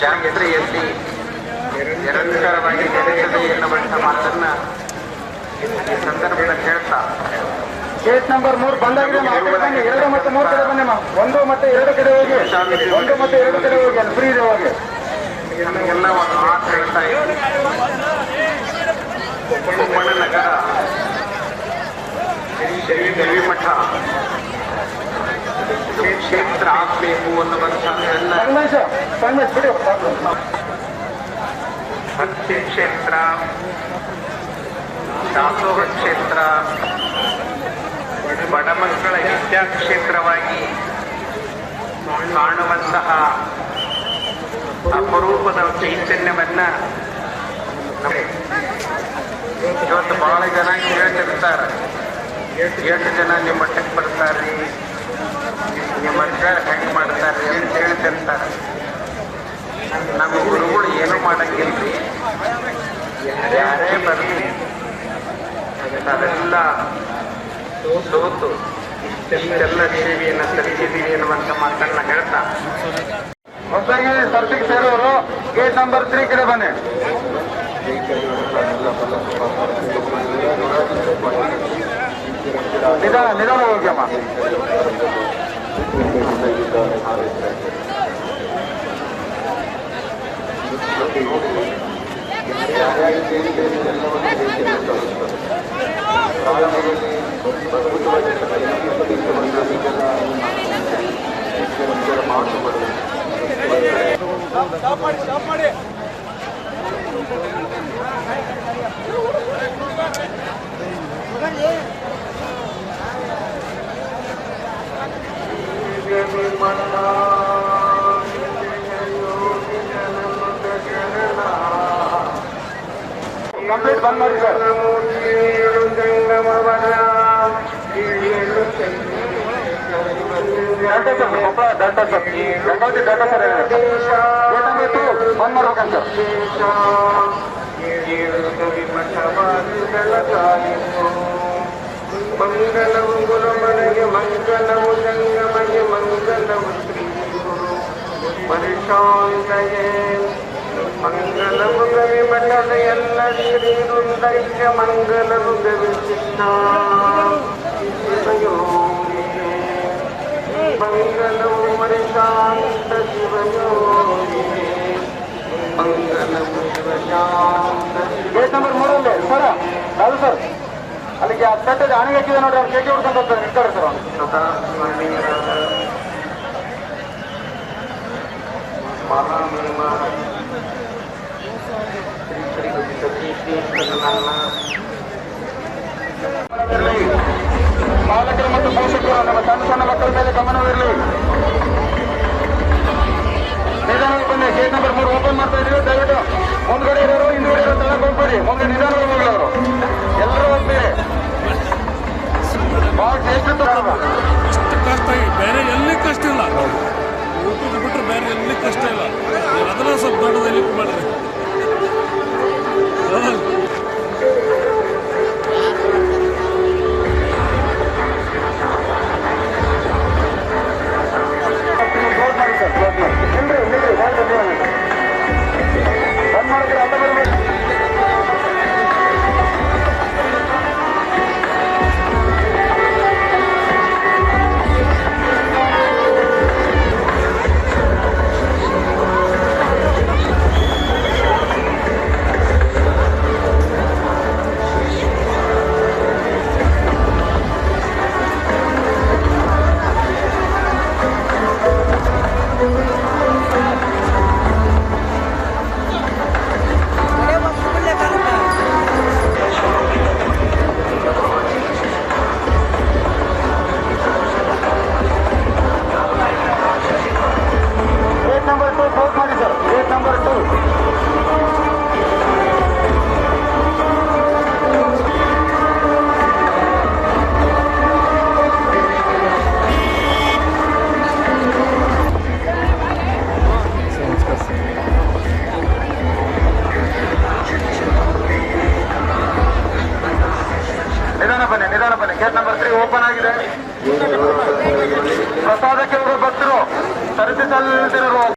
ಜಾತ್ರೆಯಲ್ಲಿ ನಿರಂತರವಾಗಿ ನಡೆಯಲಿ ಎನ್ನುವಂಥ ಮಾತನ್ನ ಈ ಸಂದರ್ಭದಲ್ಲಿ ಹೇಳ್ತಾ ಗೇಟ್ ನಂಬರ್ ಮೂರು ಬಂದಾಗಿದೆ. ಎರಡು ಮತ್ತು ಮೂರು ಕಡೆ ಬನ್ನಿ. ಒಂದು ಮತ್ತೆ ಎರಡು ಕಡೆ ಹೋಗಿ. ಒಂದು ಮತ್ತೆ ಎರಡು ಕಡೆ ಹೋಗಿ. ಅಲ್ಲಿ ಫ್ರೀ ಇದೆ ಹೋಗಿ. ಎಲ್ಲ ಒಂದು ಮಾತು ಹೇಳ್ತಾ ಇದ್ದೀನಿ. ಕೊಪ್ಪಳ ನಗರ ಶ್ರೀ ದೇವಿಮಠ. ಇದು ಕ್ಷೇತ್ರ ಆಗಬೇಕು ಸಾಕು. ಭಕ್ತಿ ಕ್ಷೇತ್ರ ದಾಸೋಹ ಕ್ಷೇತ್ರ ಬಡ ಮಕ್ಕಳ ವಿದ್ಯಾಕ್ಷೇತ್ರವಾಗಿ ಕಾಣುವಂತಹ ಅಪರೂಪದ ಚೈತನ್ಯವನ್ನ ಇವತ್ತು ಬಹಳ ಜನ ಹೇಳ್ತಿರ್ತಾರೆ ಎಷ್ಟು ಜನ ನಿಮ್ಮ ಮಟ್ಟಕ್ಕೆ ಬರ್ತಾರೆ ನಿಮ್ಮ ಮಠ ಹೆಂಗೆ ಮಾಡ್ತಾರೆ ಅಂತ ಹೇಳ್ತಿರ್ತಾರೆ ನಮ್ಮ ಗುರುಗಳು ಏನು ಮಾಡಂಗಿಲ್ರಿ ಯಾರೇ ಬರಲಿ ನಾವೆಲ್ಲ ಸೋತು. ಇಷ್ಟೆಲ್ಲ ಸೇವೆಯನ್ನು ಸಲ್ಲಿಸಿದ್ದೀವಿ ಅನ್ನುವಂತ ಮಾತನ್ನ ಹೇಳ್ತಾ. ಹೊಸಗಿ ಸರ್ಟಿಗೆ ಸೇರೋರು ಗೇಟ್ ನಂಬರ್ ತ್ರೀ ಕಡೆ ಬನ್ನಿ. ನಿಧಾನ ನಿಧಾನ ಹೋಗಿ ಅಮ್ಮ. சாப்பாடு சாப்பாடு கம்ப்ளீட் பண்ணி sir data sir Koppal data sir Gangavathi data sir gate number two ಬಂದ್ ಮಾಡ್ಬೇಕಂತ ಮಂಗಲವು ಗುರುಮನೆಗೆ ಮಂಗಲವು ಜಂಗಮಗೆ ಮಂಗಲವು ಶ್ರೀ ಗುರು ಪರಿಶಾಂತಯೇ ಮಂಗಲವು ಗವಿ ಮಠದ ಎಲ್ಲ ಶ್ರೀರುಂದೈಕ್ಯ ಮಂಗಲವು ಗವಿ ಚಿತ್ತ ಶಿವಯೋಗಿ ಮಂಗಲವು ಪರಿಶಾಂತ ಶಿವಯೋಗಿ ಮಂಗಲವು ಶಿವಶಾಂತ ಗೇಟ್ ನಂಬರ್ ಮೂರಲ್ಲಿ ಸರ ಅದು ಸರ್ ಅಲ್ಲಿಗೆ ಹತ್ತಟ್ಟದ ಹಣಿಗೆ ಹಾಕಿದೆ ನೋಡ್ರಿ ಅವ್ರು ಕೇಕೆ ಹೊಡ್ಕೊಂಡು ಹೋಗ್ತಾರೆ ನಿಂತಾರೆ ಸರ್ ಅವ್ನು ಸದಾ ಮೂರು ಓಪನ್ ಮಾಡ್ತಾ ಇದೀವಿ ದಯವಿಟ್ಟು ಮುಂದ್ಗಡೆ ಇರೋರು ಹಿಂದ್ಗಡೆ ಇರೋ ತಲೆ ಹೋಗ್ಬೇಡಿ ಮುಂದೆ ನಿಧಾನವಾಗಿ ಹೋಗ್ಲವರು ಎಲ್ಲರೂ ಹೋಗ್ತೀರಿ ಬಹಳ ಕಷ್ಟ ಬೇರೆ ಎಲ್ಲಿ ಕಷ್ಟ ಇಲ್ಲ. ಬಿಟ್ಟರೆ ಬೇರೆ ಎಲ್ಲಿ ಪ್ರಸಾದಕ್ಕೆ ಹೋಗೋ ಭಕ್ತರು ಸರತಿ ಸಲ್ಲಿಸಿರುವ